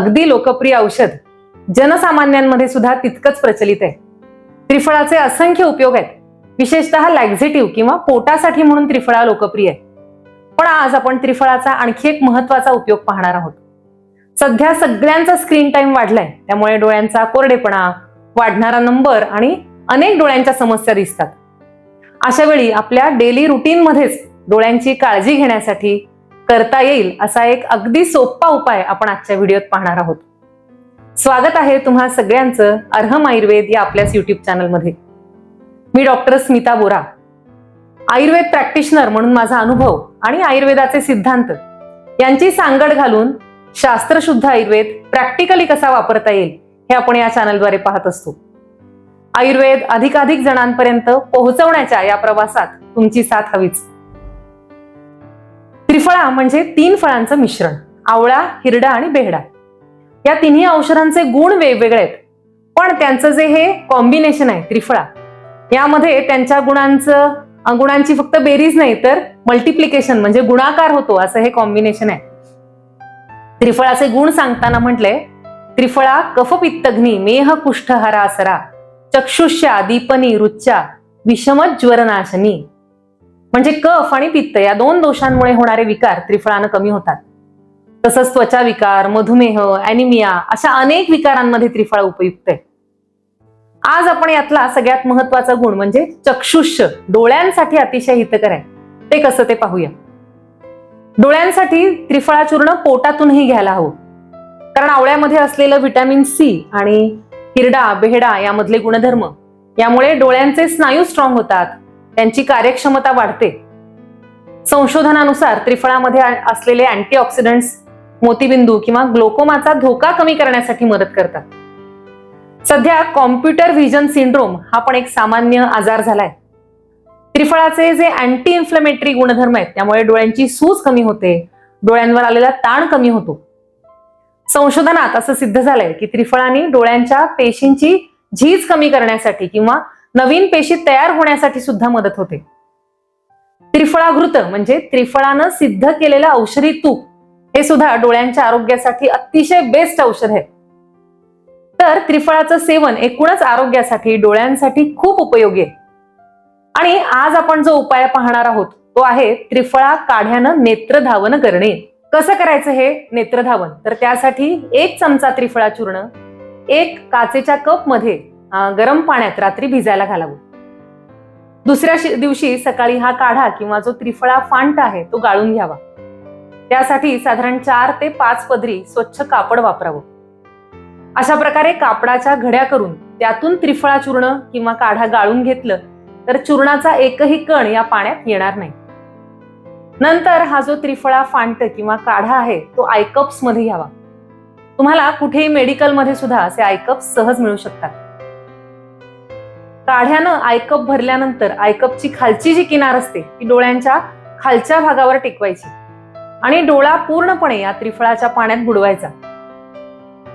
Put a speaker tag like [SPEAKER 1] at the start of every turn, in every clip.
[SPEAKER 1] अगदी लोकप्रिय औषध जनसामान्यांमध्ये सुद्धा तितकंच प्रचलित आहे. त्रिफळाचे असंख्य उपयोग आहेत. विशेषतः लॅक्झेटिव्ह किंवा पोटासाठी म्हणून त्रिफळा लोकप्रिय आहे. पण आज आपण त्रिफळाचा आणखी एक महत्त्वाचा उपयोग पाहणार आहोत. सध्या सगळ्यांचा स्क्रीन टाइम वाढलाय. त्यामुळे डोळ्यांचा कोरडेपणा वाढणारा नंबर आणि अनेक डोळ्यांच्या समस्या दिसतात. अशा वेळी आपल्या डेली रुटीनमध्येच डोळ्यांची काळजी घेण्यासाठी करता येईल असा एक अगदी सोपा उपाय आपण आजच्या व्हिडिओत पाहणार आहोत. स्वागत आहे तुम्हा सगळ्यांचं अर्हम आयुर्वेद या आपल्याच युट्यूब चॅनलमध्ये. मी डॉक्टर स्मिता बोरा. आयुर्वेद प्रॅक्टिशनर म्हणून माझा अनुभव आणि आयुर्वेदाचे सिद्धांत यांची सांगड घालून शास्त्रशुद्ध आयुर्वेद प्रॅक्टिकली कसा वापरता येईल हे आपण या चॅनलद्वारे पाहत असतो. आयुर्वेद अधिकाधिक जणांपर्यंत पोहोचवण्याच्या या प्रवासात तुमची साथ हवीच. त्रिफळा म्हणजे तीन फळांचं मिश्रण आवळा हिरडा आणि बेहडा. या तिन्ही औषधांचे गुण वेगवेगळे आहेत. पण त्यांचं जे हे कॉम्बिनेशन आहे त्रिफळा यामध्ये त्यांच्या गुणांचं गुणांची फक्त बेरीज नाही तर मल्टिप्लिकेशन म्हणजे गुणाकार होतो असं हे कॉम्बिनेशन आहे. त्रिफळाचे गुण सांगताना म्हटलंय त्रिफळा कफपित्तग्नी मेह कुष्ठहारा असरा चक्षुष्या दीपनी रुच्चा विषमत ज्वरनाशनी म्हणजे कफ आणि पित्त या दोन दोषांमुळे होणारे विकार त्रिफळानं कमी होतात. तसंच त्वचा विकार मधुमेह अॅनिमिया अशा अनेक विकारांमध्ये त्रिफळा उपयुक्त आहे. आज आपण यातला सगळ्यात महत्त्वाचा गुण म्हणजे चक्षुष्य. डोळ्यांसाठी अतिशय हितकर आहे. ते कसं ते पाहूया. डोळ्यांसाठी त्रिफळा चूर्ण पोटातूनही घ्यायला हवं. कारण आवळ्यामध्ये असलेलं व्हिटॅमिन सी आणि हिरडा बेहडा यामधले गुणधर्म यामुळे डोळ्यांचे स्नायू स्ट्रॉंग होतात. त्यांची कार्यक्षमता वाढते. संशोधनानुसार त्रिफळामध्ये असलेले अँटीऑक्सिडंट्स मोतीबिंदू किंवा ग्लोकोमाचा धोका कमी करण्यासाठी मदत करतात. सध्या कॉम्प्युटर व्हिजन सिंड्रोम हा पण एक सामान्य आजार झालाय. त्रिफळाचे जे अँटी इन्फ्लेमेटरी गुणधर्म आहेत त्यामुळे डोळ्यांची सूज कमी होते डोळ्यांवर आलेला ताण कमी होतो. संशोधनात असं सिद्ध झालंय की त्रिफळाने डोळ्यांच्या पेशींची झीज कमी करण्यासाठी किंवा नवीन पेशी तयार होण्यासाठी सुद्धा मदत होते. त्रिफळाघृत म्हणजे त्रिफळानं सिद्ध केलेलं औषधी तूप हे सुद्धा डोळ्यांच्या आरोग्यासाठी अतिशय बेस्ट औषध आहे. तर त्रिफळाचं सेवन एकूणच आरोग्यासाठी डोळ्यांसाठी खूप उपयोगी आहे. आणि आज आपण जो उपाय पाहणार आहोत तो आहे त्रिफळा काढ्यानं नेत्रधावन करणे. कसं करायचं हे? नेत्रधावन. तर त्यासाठी एक चमचा त्रिफळा चूर्ण एक काचेच्या कपमध्ये गरम पाण्यात रात्री भिजायला घालावं. दुसऱ्या दिवशी सकाळी हा काढा किंवा जो त्रिफळा फांट आहे तो गाळून घ्यावा. त्यासाठी साधारण चार ते पाच पदरी स्वच्छ कापड वापरावं. अशा प्रकारे कापडाच्या घड्या करून त्यातून त्रिफळा चूर्ण किंवा काढा गाळून घेतलं तर चूर्णाचा एकही कण या पाण्यात येणार नाही. नंतर हा जो त्रिफळा फांट किंवा काढा आहे तो आयकप्समध्ये घ्यावा. तुम्हाला कुठेही मेडिकलमध्ये सुद्धा असे आयकप्स सहज मिळू शकतात. काढ्यानं आयकप भरल्यानंतर आयकपची खालची जी किनार असते ती डोळ्यांच्या खालच्या भागावर टेकवायची आणि डोळा पूर्णपणे या त्रिफळाच्या पाण्यात बुडवायचा.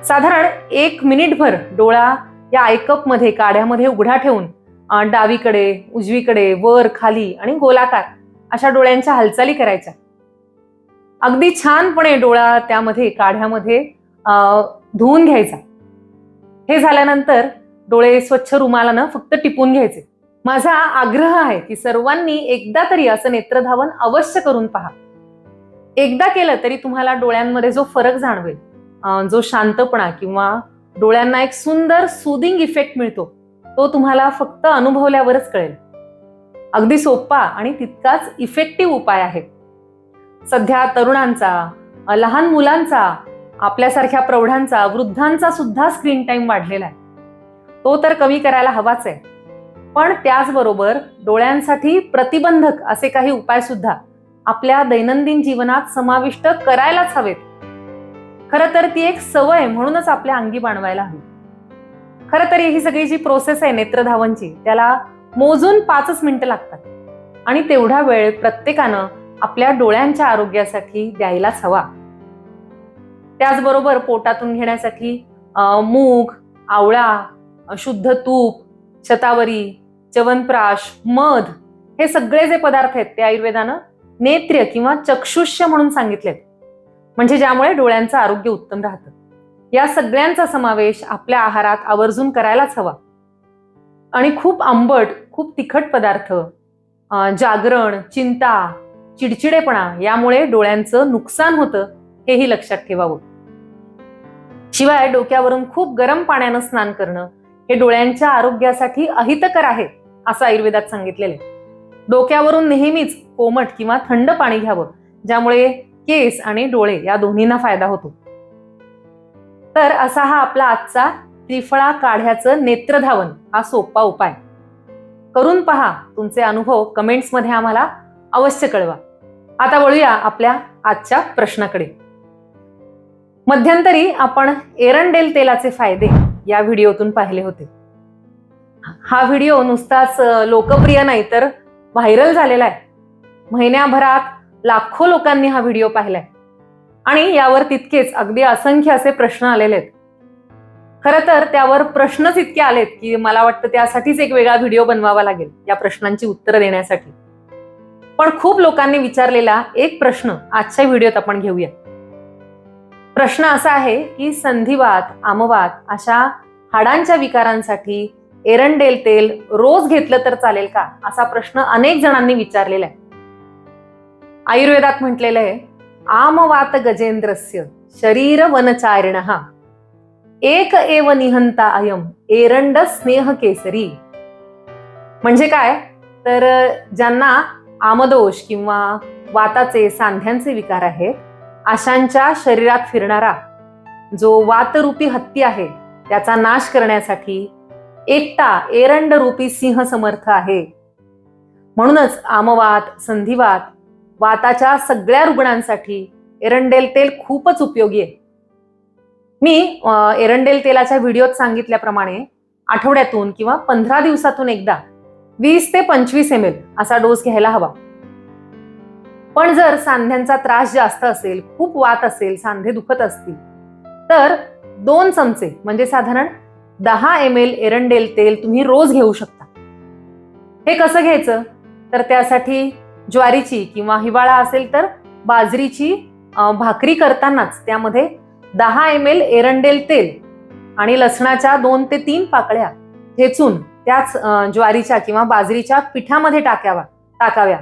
[SPEAKER 1] साधारण एक मिनिटभर डोळा या आयकपमध्ये काढ्यामध्ये उघडा ठेवून डावीकडे उजवीकडे वर खाली आणि गोलाकार अशा डोळ्यांच्या हालचाली करायच्या. अगदी छानपणे डोळा त्यामध्ये काढ्यामध्ये अं, धुवून घ्यायचा. हे झाल्यानंतर डोळे स्वच्छ रुमालानं फक्त टिपून घ्यायचे. माझा आग्रह आहे की सर्वांनी एकदा तरी असं नेत्रधावन अवश्य करून पहा. एकदा केलं तरी तुम्हाला डोळ्यांमध्ये जो फरक जाणवेल जो शांतपणा किंवा डोळ्यांना एक सुंदर सुदिंग इफेक्ट मिळतो तो तुम्हाला फक्त अनुभवल्यावरच कळेल. अगदी सोपा आणि तितकाच इफेक्टिव्ह उपाय आहे. सध्या तरुणांचा लहान मुलांचा आपल्यासारख्या प्रौढांचा वृद्धांचा सुद्धा स्क्रीन टाईम वाढलेला आहे. तो तर कमी करायला हवाच आहे. पण त्याचबरोबर डोळ्यांसाठी प्रतिबंधक असे काही उपाय सुद्धा आपल्या दैनंदिन जीवनात समाविष्ट करायलाच हवेत. खरं तर ती एक सवय म्हणूनच आपल्या अंगी बाणवायला हवी. खरं तर ही सगळी जी प्रोसेस आहे नेत्रधावनची त्याला मोजून पाचच मिनिटं लागतात. आणि तेवढा वेळ प्रत्येकानं आपल्या डोळ्यांच्या आरोग्यासाठी द्यायलाच हवा. त्याचबरोबर पोटातून घेण्यासाठी मूग आवळा शुद्ध तूप शतावरी च्यवनप्राश मध हे सगळे जे पदार्थ आहेत ते आयुर्वेदानं नेत्र्य किंवा चक्षुष्य म्हणून सांगितलेत. म्हणजे ज्यामुळे डोळ्यांचं आरोग्य उत्तम राहतं. या सगळ्यांचा समावेश आपल्या आहारात आवर्जून करायलाच हवा. आणि खूप आंबट खूप तिखट पदार्थ जागरण चिंता चिडचिडेपणा यामुळे डोळ्यांचं नुकसान होतं हेही लक्षात ठेवावं. शिवाय डोक्यावरून खूप गरम पाण्यानं स्नान करणं हे डोळ्यांच्या आरोग्यासाठी अहितकर आहे असं आयुर्वेदात सांगितलेलं आहे. डोक्यावरून नेहमीच कोमट किंवा थंड पाणी घ्यावं ज्यामुळे केस आणि डोळे या दोन्हींना फायदा होतो. तर असा हा आपला आजचा त्रिफळा काढ्याचं नेत्रधावन हा सोपा उपाय. करून पहा तुमचे अनुभव कमेंट्समध्ये आम्हाला अवश्य कळवा. आता वळूया आपल्या आजच्या प्रश्नाकडे. मध्यंतरी आपण एरंडेल तेलाचे फायदे या व्हिडिओतून पाहिले होते. हा व्हिडिओ नुसताच लोकप्रिय नाही तर व्हायरल झालेला आहे. महिन्याभरात लाखो लोकांनी हा व्हिडिओ पाहिलाय. आणि यावर तितकेच अगदी असंख्य असे प्रश्न आलेले आहेत. खरं तर त्यावर प्रश्नच इतके आलेत की मला वाटतं त्यासाठीच एक वेगळा व्हिडिओ बनवावा लागेल या प्रश्नांची उत्तरं देण्यासाठी. पण खूप लोकांनी विचारलेला एक प्रश्न आजच्या व्हिडिओत आपण घेऊया. प्रश्न असा आहे की संधिवात आमवात अशा हाडांच्या विकारांसाठी एरंडेल तेल रोज घेतलं तर चालेल का? असा प्रश्न अनेक जणांनी विचारलेला आहे. आयुर्वेदात म्हटलेलं आहे आमवात गजेंद्रस्य शरीर वनचारिण। एक एव निहंता अयम एरंड स्नेह केसरी। म्हणजे काय? तर ज्यांना आमदोष किंवा वाताचे सांध्यांचे विकार आहेत आशांच्या शरीरात फिरणारा जो वातरूपी हत्ती आहे त्याचा नाश करण्यासाठी एकटा एरंड रूपी सिंह समर्थ आहे. म्हणूनच आमवात संधिवात वाताच्या सगळ्या रुग्णांसाठी एरंडेल तेल खूपच उपयोगी आहे. मी एरंडेल तेलाच्या व्हिडिओत सांगितल्याप्रमाणे आठवड्यातून किंवा पंधरा दिवसातून एकदा वीस ते पंचवीस एम एल असा डोस घ्यायला हवा. पण जर सांध्यांचा त्रास जास्त असेल खूप वात असेल सांधे दुखत असतील तर दोन चमचे म्हणजे साधारण दहा एम एल एरंडेल तेल तुम्ही रोज घेऊ शकता. हे कसं घ्यायचं? तर त्यासाठी ज्वारीची किंवा हिवाळा असेल तर बाजरीची भाकरी करतानाच त्यामध्ये दहा एम एल एरंडेल तेल आणि लसणाच्या दोन ते तीन पाकळ्या ठेचून त्याच ज्वारीच्या किंवा बाजरीच्या पिठामध्ये टाकाव्या टाकाव्या.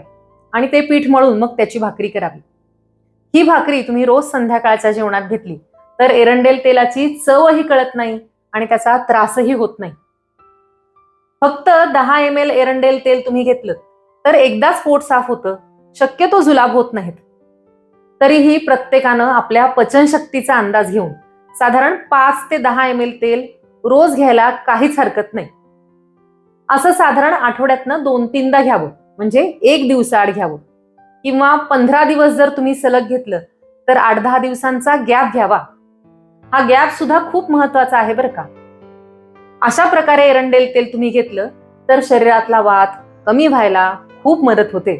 [SPEAKER 1] आणि ते पीठ मळून मग त्याची भाकरी करावी. ही भाकरी तुम्ही रोज संध्याकाळच्या जेवणात घेतली तर एरंडेल तेलाची चवही कळत नाही आणि त्याचा त्रासही होत नाही. फक्त दहा एम एल एरंडेल तेल तुम्ही घेतलं तर एकदाच पोट साफ होतं शक्यतो जुलाब होत नाहीत. तरीही प्रत्येकानं आपल्या पचनशक्तीचा अंदाज घेऊन साधारण पाच ते दहा एम एल तेल रोज घ्यायला काहीच हरकत नाही. असं साधारण आठवड्यातनं दोन तीनदा घ्यावं. म्हणजे एक दिवसाआड घ्यावं. किंवा पंधरा दिवस जर तुम्ही सलग घेतलं तर आठ दहा दिवसांचा गॅप घ्यावा. हा गॅप सुद्धा खूप महत्त्वाचा आहे बरं का. अशा प्रकारे एरंडेल तेल तुम्ही घेतलं तर शरीरातला वात कमी व्हायला खूप मदत होते.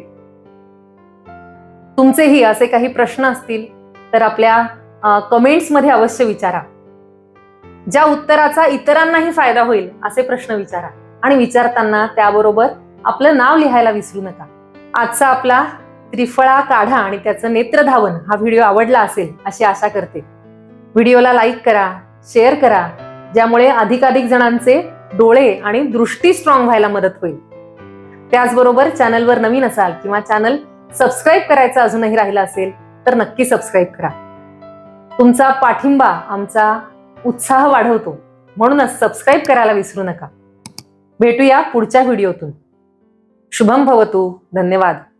[SPEAKER 1] तुमचेही असे काही प्रश्न असतील तर आपल्या कमेंट्समध्ये अवश्य विचारा. ज्या उत्तराचा इतरांनाही फायदा होईल असे प्रश्न विचारा. आणि विचारताना त्याबरोबर आपलं नाव लिहायला विसरू नका. आजचा आपला त्रिफळा काढा आणि त्याचं नेत्रधावन हा व्हिडिओ आवडला असेल अशी आशा करते. व्हिडिओला लाईक करा शेअर करा ज्यामुळे अधिकाधिक जणांचे डोळे आणि दृष्टी स्ट्रॉंग व्हायला मदत होईल. त्याचबरोबर चॅनलवर नवीन असाल किंवा चॅनल सबस्क्राईब करायचं अजूनही राहिलं असेल तर नक्की सबस्क्राईब करा. तुमचा पाठिंबा आमचा उत्साह वाढवतो म्हणूनच सबस्क्राईब करायला विसरू नका. भेटूया पुढच्या व्हिडिओतून. शुभम भवतु. धन्यवाद.